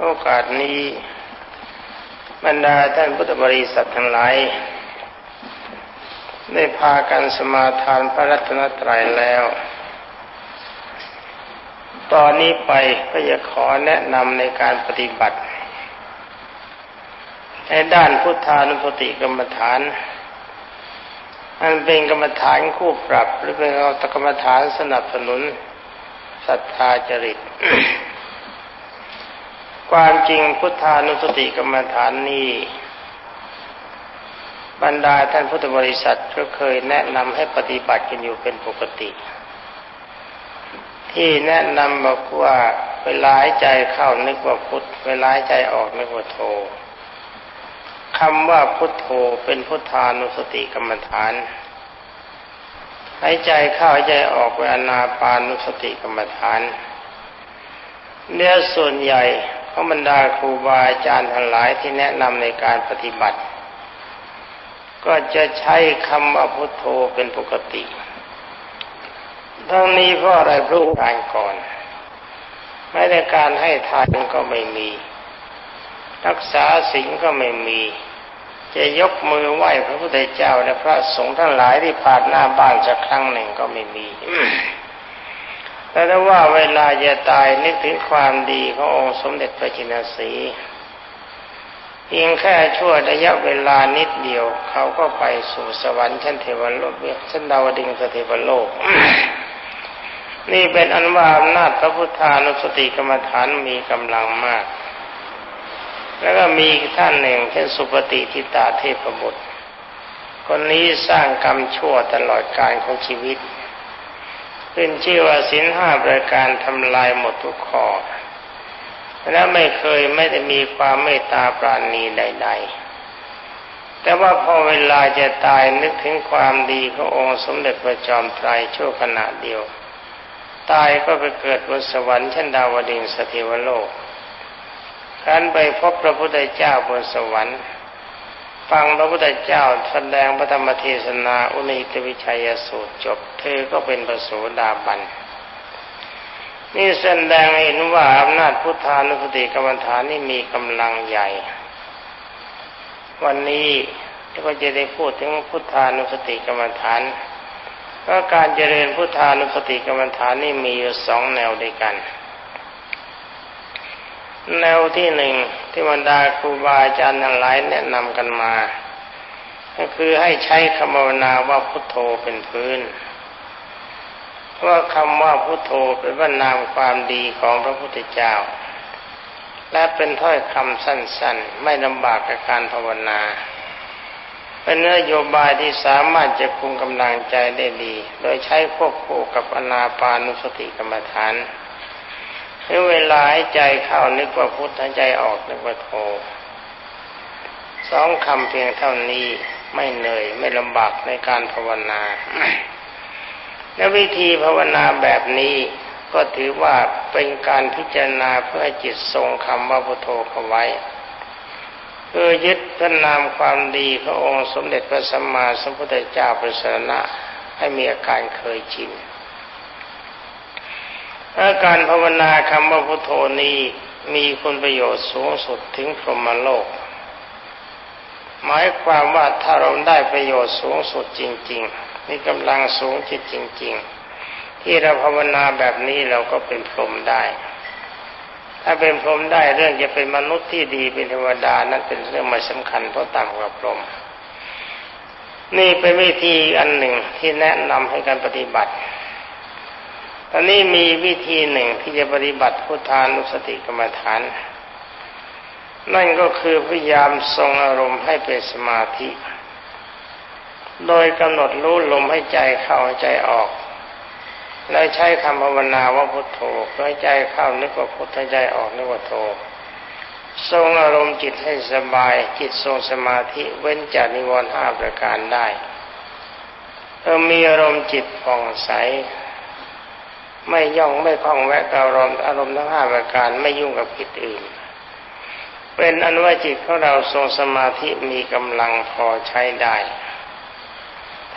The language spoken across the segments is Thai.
โอกาสนี้บรรดาท่านพุทธบริษัททั้งหลายได้พากันสมาทานพระรัตนตรัยแล้ว ตอนนี้ไปก็จะขอแนะนำในการปฏิบัติ ในด้านพุทธานุสติกรรมฐาน อันเป็นกรรมฐานคู่ปรับ หรือเป็นกรรมฐานสนับสนุนศรัทธาจริต ความจริงพุทธานุสติกรรมฐานนี้บรรดาท่านพุทธบริษัทก็เคยแนะนำให้ปฏิบัติกันอยู่เป็นปกติ ที่แนะนำบอกว่าเวลาหายใจเข้านึกว่าพุทธเวลาหายใจออกนึกว่าโทคำว่าพุทโธเป็นพุทธานุสติกรรมฐานหายใจเข้าหายใจออกเป็นอนาปานุสติกรรมฐานเนื้อส่วนใหญ่ ของบรรดาครูบาอาจารย์ทั้งหลายที่แนะนำในการปฏิบัติ ก็จะใช้คำว่าพุทโธเป็นปกติ ทั้งนี้เพราะอะไรพระองการก่อนไม่ได้การให้ทานก็ไม่มี รักษาศีลก็ไม่มี จะยกมือไหว้พระพุทธเจ้าและพระสงฆ์ทั้งหลายที่ผ่านหน้าบ้านสักครั้งหนึ่งก็ไม่มี แต่ถ้าว่าเวลาจะตายนึกถึงความดีขององค์สมเด็จพระจินสีเพียงแค่ชั่วระยะเวลานิดเดียว เขาก็ไปสู่สวรรค์ชั้นเทวโลกชั้นดาวดึงสเทวโลก นี่เป็นอันว่าอำนาจพระพุทธานุสติกรรมฐานมีกำลังมาก แล้วก็มีท่านหนึ่งเช่นสุปฏิทิตาเทพบุตรคนนี้สร้างกรรมชั่วตลอดกาลของชีวิต ขึ้นชื่อว่าสินห้าประการทำลายหมดทุกข้อและไม่เคยไม่ได้มีความเมตตาปราณีใด ๆ แต่ว่าพอเวลาจะตายนึกถึงความดีขององค์สมเด็จพระจอมไตรชั่วขณะเดียว ตายก็ไปเกิดบนสวรรค์ชั้นดาวดึงสเทวโลกการไปพบพระพุทธเจ้าบนสวรรค์ ฟังพระพุทธเจ้าแสดงพระธรรมเทศนาอุณิตวิชัยสูตรจบ เธอก็เป็นประโสดาบัน นี่แสดงเห็นว่าอำนาจพุทธานุสติกรรมฐานนี่มีกำลังใหญ่ วันนี้ก็จะได้พูดถึงพุทธานุสติกรรมฐานก็การเจริญพุทธานุสติกรรมฐานนี่มีอยู่สองแนวด้วยกัน แนวที่หนึ่งที่บรรดาครูบาอาจารย์ทั้งหลายแนะนำกันมา ก็คือให้ใช้คำภาวนาว่าพุทโธเป็นพื้นว่าะคำว่าพุทโธเป็นบรรนามความดีของพระพุทธเจ้า และเป็นถ้อยคำสั้นๆ ไม่ลำบากกับการภาวนา เป็นนโยบายที่สามารถจะคุมกำลังใจได้ดี โดยใช้ควบคู่กับอนาปานุสติกรรมฐาน หรือเวลาให้ใจเข้านึกว่าพุทธใจออกนึกว่าโทสองคำเพียงเท่านี้ไม่เหนื่อยไม่ลำบากในการภาวนา และวิธีภาวนาแบบนี้ก็ถือว่าเป็นการพิจารณาเพื่อจิตทรงคำว่าพุทโธเข้าไว้คือยึดพระนามความดีพระองค์สมเด็จพระสัมมาสัมพุทธเจ้าเประสนะให้มีอาการเคยชิน อาการภาวนาคำว่าพุทโธนี้มีคุณประโยชน์สูงสุดถึงพรหมโลก หมายความว่าถ้าเราได้ประโยชน์สูงสุดจริง ๆ มีกำลังสูงจิตจริง ๆ ที่เราภาวนาแบบนี้เราก็เป็นพรหมได้ ถ้าเป็นพรหมได้เรื่องจะเป็นมนุษย์ที่ดีเป็นเทวดานั้นเป็นเรื่องไม่สำคัญเพราะต่ำกว่าพรหมนี่เป็นวิธีอันหนึ่งที่แนะนำให้การปฏิบัติ ตอนนี้มีวิธีหนึ่งที่จะปฏิบัติพุทธานุสติกรรมฐาน นั่นก็คือพยายามทรงอารมณ์ให้เป็นสมาธิ โดยกำหนดรู้ลมให้ใจเข้าใจออก แล้วใช้คำภาวนาว่าพุทโธให้ใจเข้านึกว่าพุทธใจออกนึกว่าโธทรงอารมณ์จิตให้สบาย จิตทรงสมาธิเว้นจากนิวรณ์ห้าประการได้เอมีอารมณ์จิตผ่องใส ไม่ย่องไม่คล้องแวะกับอารมณ์อารมณ์ทั้งห้าประการไม่ยุ่งกับกิจอื่น เป็นอนุวจิตของเราทรงสมาธิมีกำลังพอใช้ได้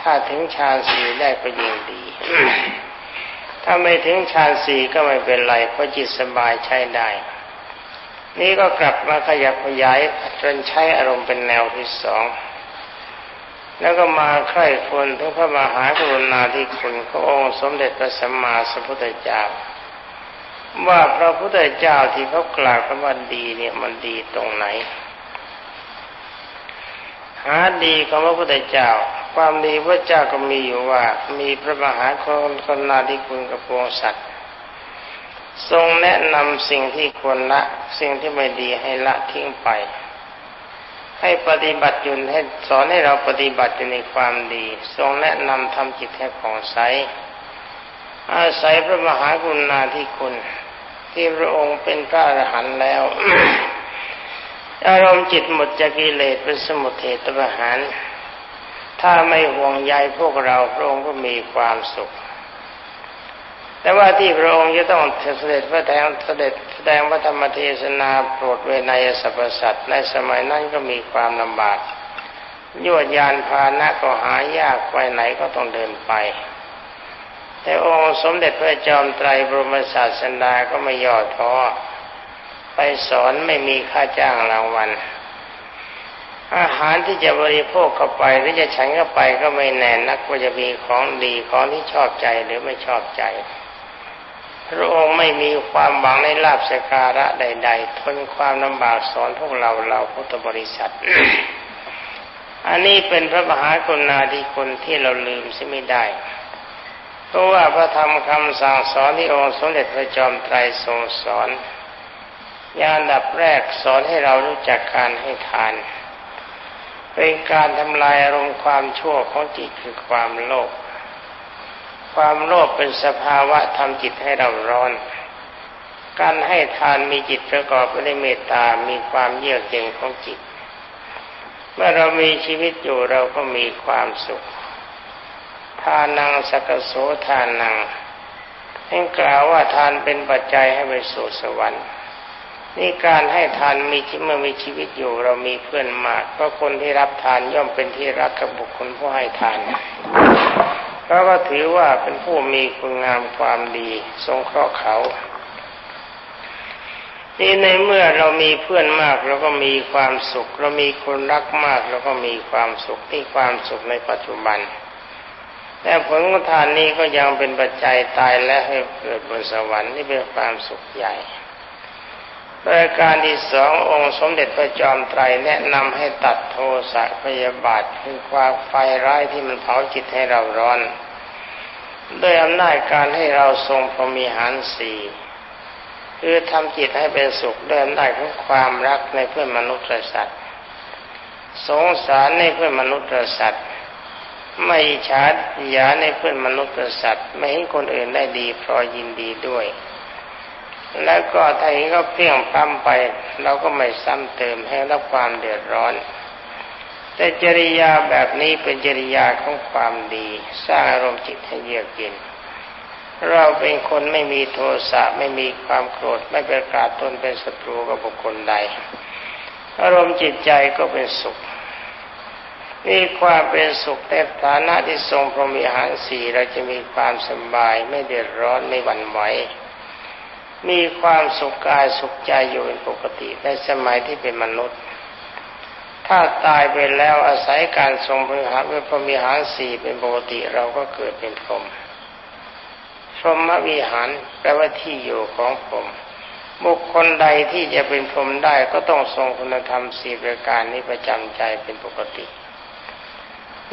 ถ้าถึงฌานสีได้ก็ยิ่งดี ถ้าไม่ถึงฌานสีก็ไม่เป็นไรเพราะจิตสบายใช้ได้ นี่ก็กลับมาขยับขยายจนใช้อารมณ์เป็นแนวที่สอง แล้วก็มาใคร่ควรถึงพระมหากรุณาธิคุณขององค์สมเด็จพระสัมมาสัมพุทธเจ้า ว่าพระพุทธเจ้าที่เขากล่าวกันว่าดีเนี่ยมันดีตรงไหน หาดีของพระพุทธเจ้า ความดีพระเจ้าก็มีอยู่ว่า มีพระมหากรุณาธิคุณกับพวงสัตว์ทรงแนะนำสิ่งที่ควรละ สิ่งที่ไม่ดีให้ละทิ้งไป ให้ปฏิบัติยุนให้สอนให้เราปฏิบัติอยู่ในความดี ทรงแนะนำทำจิตให้ผ่องใส อาศัยพระมหากรุณาธิคุณ ที่พระองค์เป็นพระอรหันต์แล้ว อารมณ์จิตหมดจากกิเลสเป็นสมุทเทตประหาร ถ้าไม่ห่วงใยพวกเราพระองค์ก็มีความสุข แต่ว่าที่พระองค์จะต้องเสด็จพระแทงเสด็จแสดงพระธรรมเทศนาโปรดเวนยสรรพสัตว์ในสมัยนั้นก็มีความลำบากยวดยานพาหนะก็หายากไปไหนก็ต้องเดินไป แต่องค์สมเด็จพระจอมไตรบรมศาสดาก็ไม่ย่อท้อไปสอนไม่มีค่าจ้างรางวัลอาหารที่จะบริโภคเข้าไปหรือจะฉันเข้าไปก็ไม่แน่นักว่าจะมีของดีของที่ชอบใจหรือไม่ชอบใจ พระองค์ไม่มีความหวังในลาบสการะใด ๆ ทนความลำบากสอนพวกเราเราพุทธบริษัท อันนี้เป็นพระมหากรุณาธิคุณที่เราลืมใช่ไม่ได้ เพราะว่าพระธรรมคำสั่งสอนที่องค์สมเด็จพระจอมไตรทรงสอนยานดับแรกสอนให้เรารู้จักการให้ทาน เป็นการทำลายอารมณ์ความชั่วของจิตคือความโลภ ความโลภเป็นสภาวะทำจิตให้เราร้อน การให้ทานมีจิตประกอบไปด้วยเมตตา มีความเยือกเย็นของจิต เมื่อเรามีชีวิตอยู่เราก็มีความสุข ทานังสกโสทานังให้กล่าวว่าทานเป็นปัจจัยให้ไปสู่สวรรค์นี่การให้ทานมีเมื่อมีชีวิตอยู่เรามีเพื่อนมากเพราะคนที่รับทานย่อมเป็นที่รักกับบุคคลผู้ให้ทาน เราก็ถือว่าเป็นผู้มีคุณงามความดีสงเคราะห์เขานี่ในเมื่อเรามีเพื่อนมากเราก็มีความสุข เรามีคนรักมากเราก็มีความสุขที่ความสุขในปัจจุบันแต่ผลของทานนี้ก็ยังเป็นปัจจัยตายและให้เกิดบนสวรรค์นี่เป็นความสุขใหญ่ รายการที่สององค์สมเด็จพระจอมไตรแนะนำให้ตัดโทสะพยาบาทคือความไฟร้ายที่มันเผาจิตให้เราร้อนด้วยอำนาจการให้เราทรงพรมีหารสี่คือทำจิตให้เป็นสุขด้วยอำนาจของความรักในเพื่อนมนุษย์สัตว์ สงสารในเพื่อนมนุษย์สัตว์ ไม่ฉาดยาในเพื่อนมนุษย์สัตว์ ไม่ให้คนอื่นได้ดีพอยินดีด้วย แล้วก็ถ้าเห็นเขาเพียงพล้ำไป เราก็ไม่ซ้ำเติมให้รับความเดือดร้อน แต่จริยาแบบนี้เป็นจริยาของความดี สร้างอารมณ์จิตให้เยือกเย็นเราเป็นคนไม่มีโทสะไม่มีความโกรธไม่ประกาศตนเป็นศัตรูกับบุคคลใด อารมณ์จิตใจก็เป็นสุขมีความเป็นสุขแต่ฐานะที่ทรงพรหมิหารสี่เราจะมีความสบายไม่เดือดร้อนไม่หวั่นไหว มีความสุขกายสุขใจอยู่เป็นปกติในสมัยที่เป็นมนุษย์ ถ้าตายไปแล้วอาศัยการทรงพระหารพระมีหารสี่เป็นปกติเราก็เกิดเป็นพรหมพรหมวิหารแปลว่าที่อยู่ของพรหมบุคคลใดที่จะเป็นพรหมได้ก็ต้องทรงคุณธรรมสี่ประการนี้ประจำใจเป็นปกติ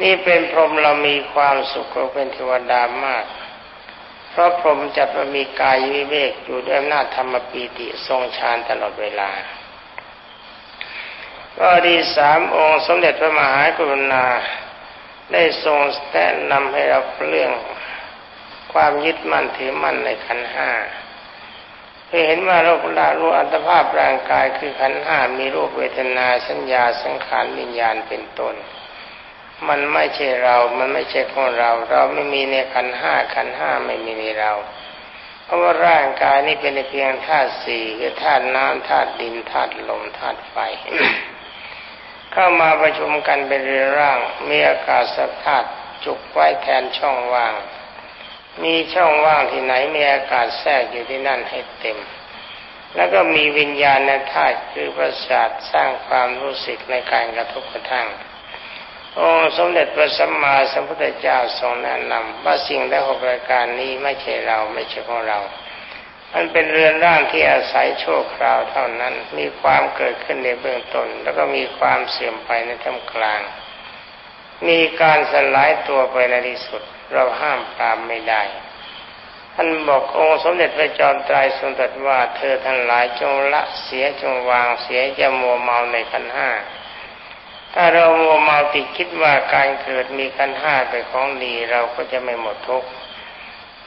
นี่เป็นพรหมเรามีความสุขเราเป็นเทวดามาก เพราะพรหมจะมีกายวิเวกอยู่ด้วยอำนาจธรรมปีติทรงฌานตลอดเวลาก็ดีสามองค์สมเด็จพระมหากรุณาได้ทรงแนะนำให้เราเรื่องความยึดมั่นถือมั่นในขันห้าเพื่อเห็นว่าโลกละรู้อัตภาพร่างกายคือขันห้ามีรูปเวทนาสัญญาสังขารวิญญาณเป็นต้น มันไม่ใช่เรา มันไม่ใช่ของเรา เราไม่มีในขันห้าขันห้าไม่มีในเรา เพราะว่าร่างกายนี่เป็นเพียงธาตุสี่คือธาตุน้ำธาตุดินธาตุลมธาตุไฟ เข้ามาประชุมกันเป็นเรือร่าง มีอากาศสัธาตุจุกไว้แทนช่องว่าง มีช่องว่างที่ไหนมีอากาศแทรกอยู่ที่นั่นให้เต็ม แล้วก็มีวิญญาณในธาตุคือประสาทสร้างความรู้สึกในการกระทบกระทั่ง องค์สมเด็จพระสัมมาสัมพุทธเจ้าทรงแนะนำว่าสิ่งและหกรายการนี้ไม่ใช่เราไม่ใช่ของเรา มันเป็นเรือนร่างที่อาศัยโชคคราวเท่านั้น มีความเกิดขึ้นในเบื้องต้น แล้วก็มีความเสื่อมไปในท่ามกลาง มีการสลายตัวไปในที่สุด เราห้ามปรามไม่ได้ ท่านบอกองค์สมเด็จพระจอมไตรทรงตรัสว่าเธอทั้งหลายจงละเสียจงวางเสียจะมัวเมาในขันห้า ถ้าเรามัวเมาติดคิดว่าการเกิดมีขันห้าเป็นของดีเราก็จะไม่หมดทุกข์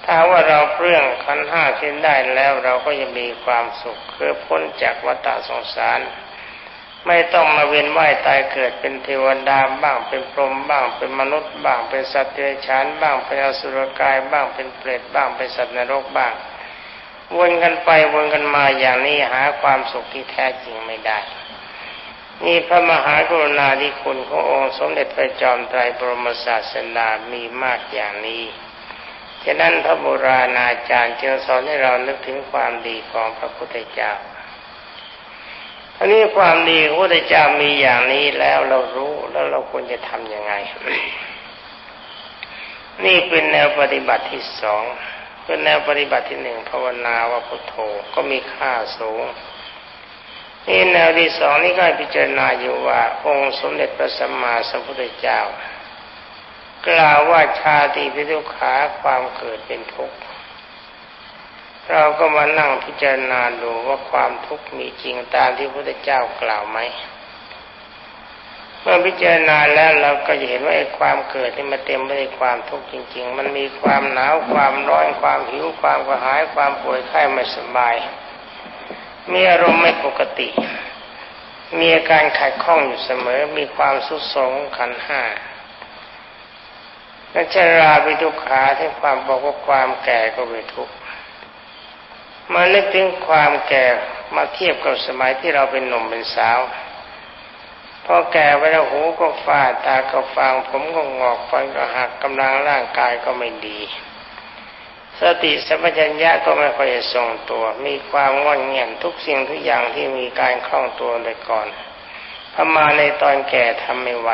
ถ้าว่าเราเปลื้องขันห้าเส้นได้แล้วเราก็จะมีความสุขคือพ้นจากวัฏสงสาร ไม่ต้องมาเวียนว่ายตายเกิดเป็นเทวดาบ้างเป็นพรหมบ้างเป็นมนุษย์บ้างเป็นสัตว์เดรัจฉานบ้างเป็นอสุรกายบ้างเป็นเปรตบ้างเป็นสัตว์นรกบ้างวนกันไปวนกันมาอย่างนี้หาความสุขที่แท้จริงไม่ได้ นี่พระมหากรุณาธิคุณขององค์สมเด็จพระจอมไตรบรมศาสดามีมากอย่างนี้ ฉะนั้นพระโบราณอาจารย์จึงสอนให้เรานึกถึงความดีของพระพุทธเจ้าอันนี้ความดีพระพุทธเจ้ามีอย่างนี้แล้วเรารู้แล้วเราควรจะทำยังไง นี่เป็นแนวปฏิบัติที่สองเป็นแนวปฏิบัติที่หนึ่งภาวนาว่าพุทโธก็มีค่าสูง นี่แนวที่สองนี่ก็พิจารณาอยู่ว่า องค์สมเด็จพระสัมมาสัมพุทธเจ้า กล่าวว่าชาติพิทุขาความเกิดเป็นทุกข์เราก็มานั่งพิจารณาดูว่าความทุกข์มีจริงตามที่พระพุทธเจ้ากล่าวไหมเมื่อพิจารณาแล้วเราก็จะเห็นว่าไอ้ความเกิดที่มันเต็มไปด้วยความทุกข์จริง ๆ มันมีความหนาวความร้อนความหิวความกระหายความป่วยไข้ไม่สบาย มีอารมณ์ไม่ปกติ มีอาการขัดข้องอยู่เสมอ มีความสุดสงขันห้าและชราวิทุกขาที่ความบอกว่าความแก่ก็เป็นทุกข์มานึกถึงความแก่มาเทียบกับสมัยที่เราเป็นหนุ่มเป็นสาวพอแก่ไปแล้วหูก็ฟาดตาก็ฟางผมก็งอกฟันก็หักกำลังร่างกายก็ไม่ดี สติสัมปชัญญะก็ไม่ค่อยจะทรงตัว มีความงอนเงียนทุกสิ่งทุกอย่างที่มีการคล่องตัวในก่อนพอมาในตอนแก่ทำไม่ไหว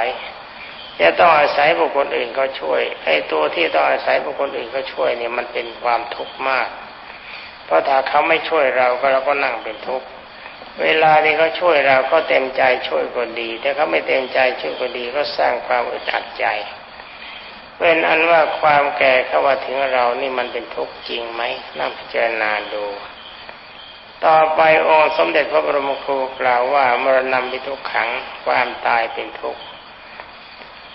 จะต้องอาศัยบุคคลอื่นเขาช่วยไอ้ตัวที่ต้องอาศัยบุคคลอื่นเขาช่วยเนี่ยมันเป็นความทุกข์มาก เพราะถ้าเขาไม่ช่วยเราก็เราก็นั่งเป็นทุกข์เวลาที่เขาช่วยเราก็เต็มใจช่วยก็ดี แต่เขาไม่เต็มใจช่วยก็ดีก็สร้างความอึดอัดใจ เป็นอันว่าความแก่เข้ามาถึงเรานี่มันเป็นทุกข์จริงไหมนั่งพิจารณาดู ต่อไปองค์สมเด็จพระบรมครูกล่าวว่ามรณะเป็นทุกขังความตายเป็นทุกข์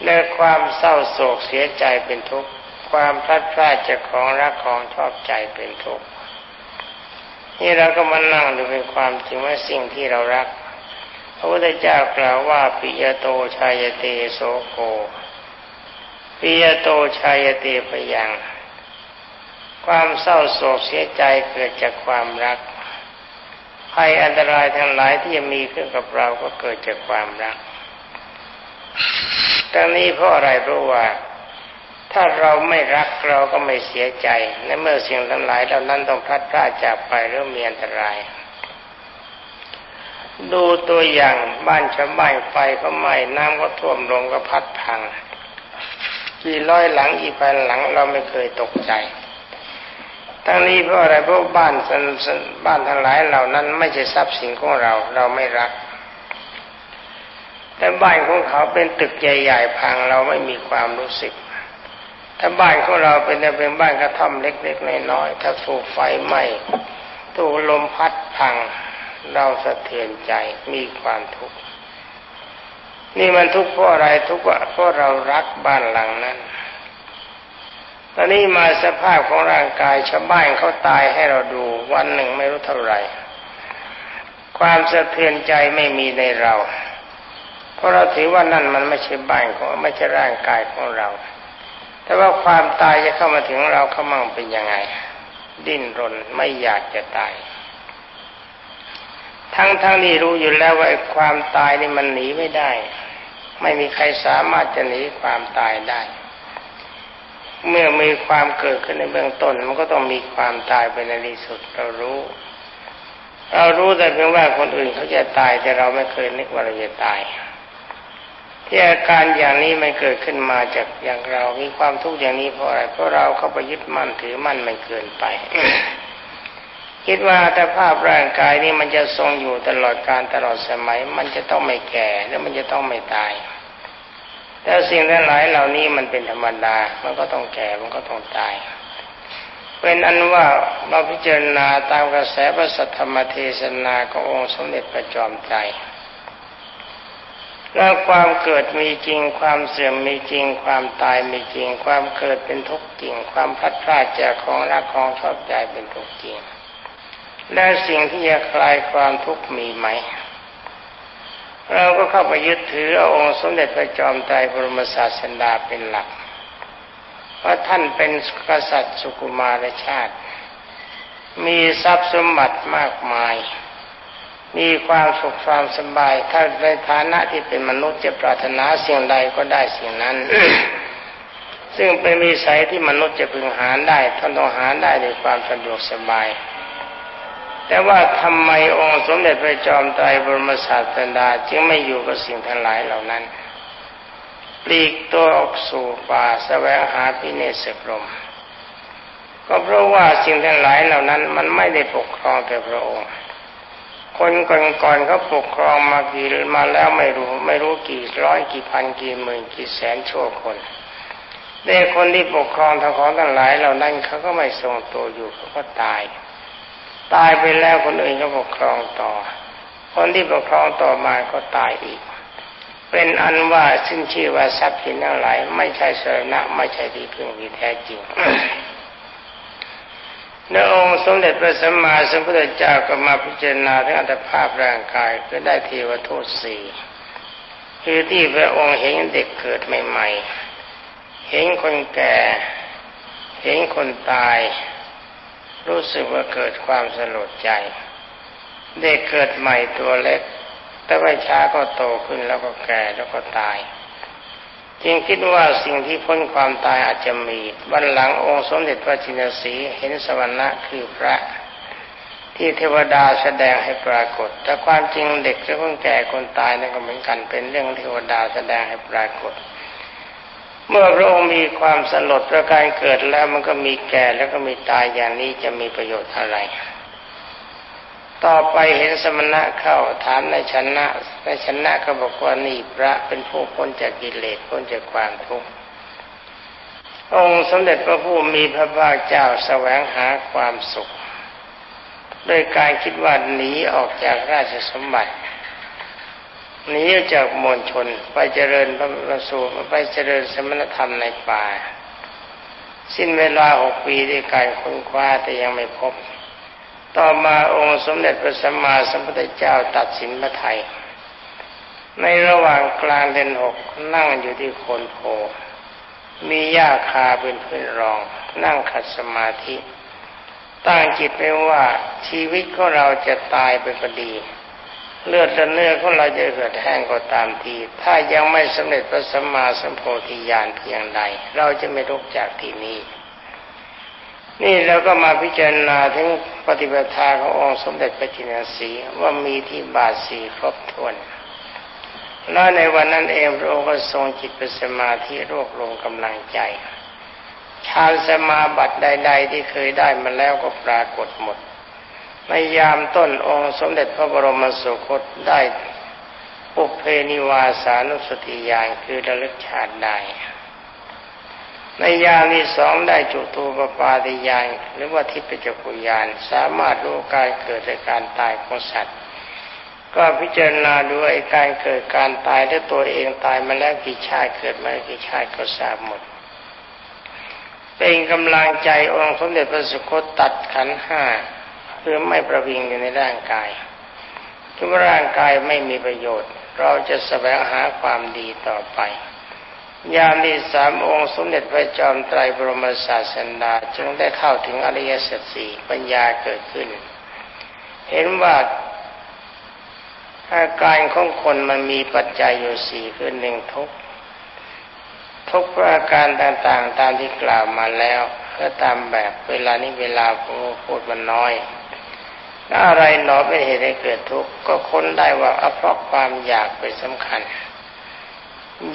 และความเศร้าโศกเสียใจเป็นทุกข์ความพลัดพรากจากของรักของชอบใจเป็นทุกข์นี่เราก็มานั่งดูเป็นความจริงว่าสิ่งที่เรารัก พระพุทธเจ้ากล่าวว่าปิยโตชายเตโสโก ปิยโตชายเตปยัง ความเศร้าโศกเสียใจเกิดจากความรักภัยอันตรายทั้งหลายที่จะมีขึ้นกับเราก็เกิดจากความรักดังนี้เพราะอะไรเพราะว่า ถ้าเราไม่รักเราก็ไม่เสียใจในเมื่อสิ่งทั้งหลายเหล่านั้นต้องพลัดพรากจากไปหรือมีอันตราย ดูตัวอย่างบ้านชาวบ้านไฟก็ไหม้น้ำก็ท่วมลงก็พัดพัง กี่ร้อยหลังกี่พันหลังเราไม่เคยตกใจ ทั้งนี้เพราะอะไรเพราะบ้านบ้านทั้งหลายเหล่านั้นไม่ใช่ทรัพย์สินของเราเราไม่รัก แต่บ้านของเขาเป็นตึกใหญ่ๆพังเราไม่มีความรู้สึกถ้าบ้านของเราเป็นเป็นบ้านกระท่อมเล็กๆน้อยๆถ้าถูกไฟไหม้ถูกลมพัดพัง เราสะเทือนใจมีความทุกข์ นี่มันทุกข์เพราะอะไรทุกข์เพราะเรารักบ้านหลังนั้นตอนนี้มาสภาพของร่างกายชาวบ้านเขาตายให้เราดู วันหนึ่งไม่รู้เท่าไหร่ ความสะเทือนใจไม่มีในเรา เพราะเราถือว่านั่นมันไม่ใช่บ้านของไม่ใช่ร่างกายของเรา แต่ว่าความตายจะเข้ามาถึงเราเขามั่งเป็นยังไง ดิ้นรนไม่อยากจะตาย ทั้งทั้งนี้รู้อยู่แล้วว่าความตายนี่มันหนีไม่ได้ ไม่มีใครสามารถจะหนีความตายได้ เมื่อมีความเกิดขึ้นในเบื้องต้น มันก็ต้องมีความตายไปในที่สุดเรารู้ เรารู้แต่เพียงว่าคนอื่นเขาจะตายแต่เราไม่เคยนึกว่าเราจะตายที่อาการอย่างนี้ไม่เกิดขึ้นมาจากอย่างเรา มีความทุกข์อย่างนี้เพราะอะไร เพราะเราเข้าไปยึดมั่นถือมั่นมันเกินไป คิดว่าถ้าภาพร่างกายนี้มันจะทรงอยู่ตลอดการตลอดสมัย มันจะต้องไม่แก่แล้วมันจะต้องไม่ตาย แต่สิ่งทั้งหลายเหล่านี้มันเป็นธรรมดา มันก็ต้องแก่มันก็ต้องตาย เป็นอันว่าเราพิจารณาตามกระแสพระสัทธรรมเทศนาขององค์สมเด็จพระจอมไตรแล้วความเกิดมีจริง ความเสื่อมมีจริง ความตายมีจริง ความเกิดเป็นทุกข์จริง ความพัดพรากจากของรักของชอบใจเป็นทุกข์จริง และสิ่งที่จะคลายความทุกข์มีไหม เราก็เข้าไปยึดถือเอาองค์สมเด็จพระจอมไตรบรมศาสดาเป็นหลักเพราะท่านเป็นกษัตริย์สุกุมารชาติ มีทรัพย์สมบัติมากมาย มีความสุขความสบาย ถ้าในฐานะที่เป็นมนุษย์จะปรารถนาสิ่งใดก็ได้สิ่งนั้น ซึ่งเป็นมีสัยที่มนุษย์จะพึงหาได้ท่านต้องหาได้ด้วยความสะดวกสบาย แต่ว่าทำไมองค์สมเด็จพระจอมไตรบรมศาสดาจึงไม่อยู่กับสิ่งทั้งหลายเหล่านั้นปลีกตัวออกสู่ป่าสแสวงหาพิเนศกรมก็เพราะว่าสิ่งทั้งหลายเหล่านั้น มันไม่ได้ปกครองแต่พระองค์ คนก่อนๆเขาปกครองมากี่มาแล้วไม่รู้ ไม่รู้กี่ร้อยกี่พันกี่หมื่นกี่แสนชั่วคนแต่คนที่ปกครองทั้งของทั้งหลายเหล่านั้นเขาก็ไม่ทรงตัวอยู่เขาก็ตาย ตายไปแล้วคนอื่นก็ปกครองต่อ คนที่ปกครองต่อมาก็ตายอีก เป็นอันว่าซึ่งชื่อว่าทรัพย์สินทั้งหลายไม่ใช่สรณะไม่ใช่ที่พึ่งที่แท้จริงในองค์สมเด็จพระสัมมาสัมพุทธเจ้าก็มาพิจารณาถึงอัตภาพร่างกายก็ได้เทวทูตสี่คือที่พระองค์เห็นเด็กเกิดใหม่ ๆ เห็นคนแก่ เห็นคนตาย รู้สึกว่าเกิดความสลดใจ เด็กเกิดใหม่ตัวเล็ก แต่ไม่ช้าก็โตขึ้นแล้วก็แก่แล้วก็ตายจึงคิดว่าสิ่งที่พ้นความตายอาจจะมีวันหลังองค์สมเด็จพระจินสีเห็นสวรรค์คือพระ ที่เทวดาแสดงให้ปรากฏ แต่ความจริงเด็กจะคนแก่คนตายนั่นก็เหมือนกันเป็นเรื่องเทวดาแสดงให้ปรากฏ เมื่อพระองค์มีความสลดประการเกิดแล้วมันก็มีแก่แล้วก็มีตายอย่างนี้จะมีประโยชน์อะไร ต่อไปเห็นสมณะเข้าถามในชนะในชนะก็บอกว่านี่พระเป็นผู้พ้นจากกิเลสพ้นจากความทุกข์องค์สมเด็จพระผู้มีพระภาคเจ้าแสวงหาความสุข โดยการคิดว่าหนีออกจากราชสมบัติ หนีจากมวลชนไปเจริญพระสูไปเจริญสมณธรรมในป่า สิ้นเวลาหกปีด้วยการค้นคว้าแต่ยังไม่พบ ต่อมาองค์สมเด็จพระสัมมาสัมพุทธเจ้าตัดสินพระไทย ในระหว่างกลางเดือนหกนั่งอยู่ที่โคนโพมีหญ้าคาเป็นพื้นรอง นั่งขัดสมาธิ ตั้งจิตไว้ว่าชีวิตของเราจะตายไปพอดี เลือดและเนื้อของเราจะเหือดแห้งก็ตามที ถ้ายังไม่สำเร็จพระสัมมาสัมโพธิญาณเพียงใด เราจะไม่ลุกจากที่นี้นี่เราก็มาพิจารณาถึงปฏิบัติทาขององค์สมเด็จพระจินสีว่ามีที่บาทสีครบถ้วน แล้วในวันนั้นเองพระองค์ก็ทรงจิตเป็นสมาธิรวบรวมกำลังใจฌานสมาบัติใด ๆ ที่เคยได้มาแล้วก็ปรากฏหมด ในยามต้นองค์สมเด็จพระบรมสุคตได้ปุเพนิวาสานุสติญาณคือระลึกชาติได้ ในยามที่สองได้จุตูปปาติยานหรือว่าทิพยจักุยานสามารถรู้การเกิดและการตายของสัตว์ ก็พิจารณาดูไอ้การเกิดการตายและตัวเองตายมาแล้วกี่ชาติเกิดมากี่ชาติก็ทราบหมด เป็นกำลังใจองค์สมเด็จพระสุคตตัดขันห้า เพื่อไม่ประวิงอยู่ในร่างกายทุกร่างกายไม่มีประโยชน์ เราจะแสวงหาความดีต่อไป ยามที่สามองค์สมเด็จพระจอมไตรบรมศาสดาจึงได้เข้าถึงอริยสัจสี่ปัญญาเกิดขึ้น เห็นว่าอาการของคนมันมีปัจจัยอยู่สี่คือหนึ่งทุกทุกประการต่างๆ ตามที่กล่าวมาแล้วก็ตามแบบเวลานี้เวลาพูดมันน้อย อะไรหนอเป็นเหตุให้เกิดทุกข์ก็ค้นได้ว่าเพราะความอยากเป็นสำคัญ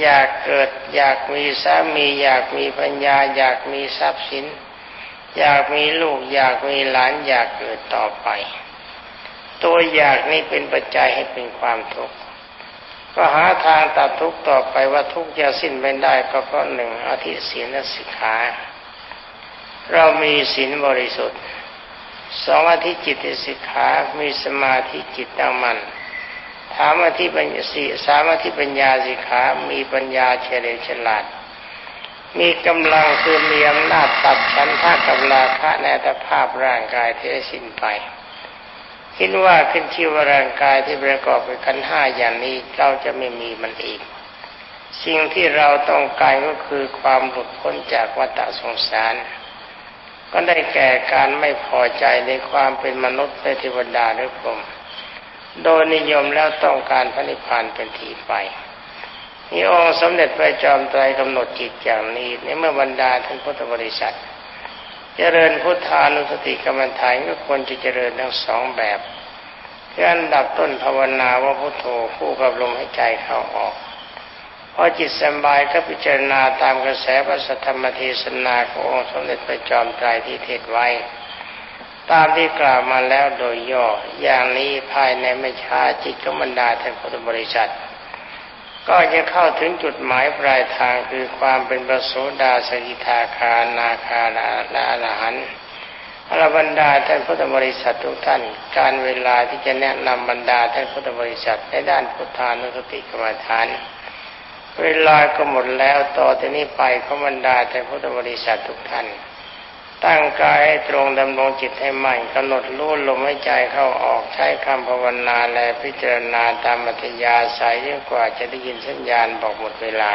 อยากเกิดอยากมีสามี อยากมีปัญญา อยากมีทรัพย์สิน อยากมีลูก อยากมีหลานอยากเกิดต่อไป ตัวอยากนี้เป็นปัจจัยให้เป็นความทุกข์ก็หาทางตัดทุกข์ต่อไปว่าทุกข์จะสิ้นไปได้ก็เพราะหนึ่งอธิศีลสิกขา เรามีศีลบริสุทธิ์ สองอธิจิตสิกขา มีสมาธิจิตตั้งมัน่นถามอธิปัญญาสีสามอธิปัญญาสิกขา มีปัญญาเฉลียวฉลาด มีกำลังคือมีอำนาจตัดฉันท่ากับราคะในตภาพร่างกายที่สิ้นไป คิดว่าขึ้นชื่อว่าร่างกายที่ประกอบด้วยขันห้าอย่างนี้เราจะไม่มีมันอีก สิ่งที่เราต้องการก็คือความหลุดพ้นจากวัฏสงสาร ก็ได้แก่การไม่พอใจในความเป็นมนุษย์ในเทวดาหรือพรหมโดยนิยมแล้วต้องการพระนิพพานเป็นทีไปนี่องค์สมเด็จพระจอมไตรกำหนดจิตอย่างนี้ในเมื่อบรรดาท่านพุทธบริษัท เจริญพุทธานุสติกรรมฐานก็ควรจะเจริญทั้งสองแบบคืออันดับต้นภาวนาว่าพุทโธคู่กับลมให้ใจเข้าออก พอจิตสบายก็พิจารณาตามกระแสพระสัทธรรมเทศนาขององค์สมเด็จพระจอมไตรที่เทศไว้ ตามที่กล่าวมาแล้วโดยย่ออย่างนี้ภายในไม่ช้าจิตก็บรรดาท่านพุทธบริษัท ก็จะเข้าถึงจุดหมายปลายทางคือความเป็นประโสดาสกิทาคานาคาและอรหันต์อรบรรดาท่านพุทธบริษัททุกท่าน การเวลาที่จะแนะนำบรรดาท่านพุทธบริษัทในด้านพุทธานุสติกรรมฐาน เวลาก็หมดแล้วต่อที่นี้ไปขบรรดาแต่พุทธบริษัททุกท่าน ตั้งกายให้ตรงดำรงจิตให้มั่นกำหนดรู้ลมหายใจเข้าออกใช้คำภาวนาและพิจารณาตามมัธยาสายยิ่งกว่าจะได้ยินสัญญาณบอกหมดเวลา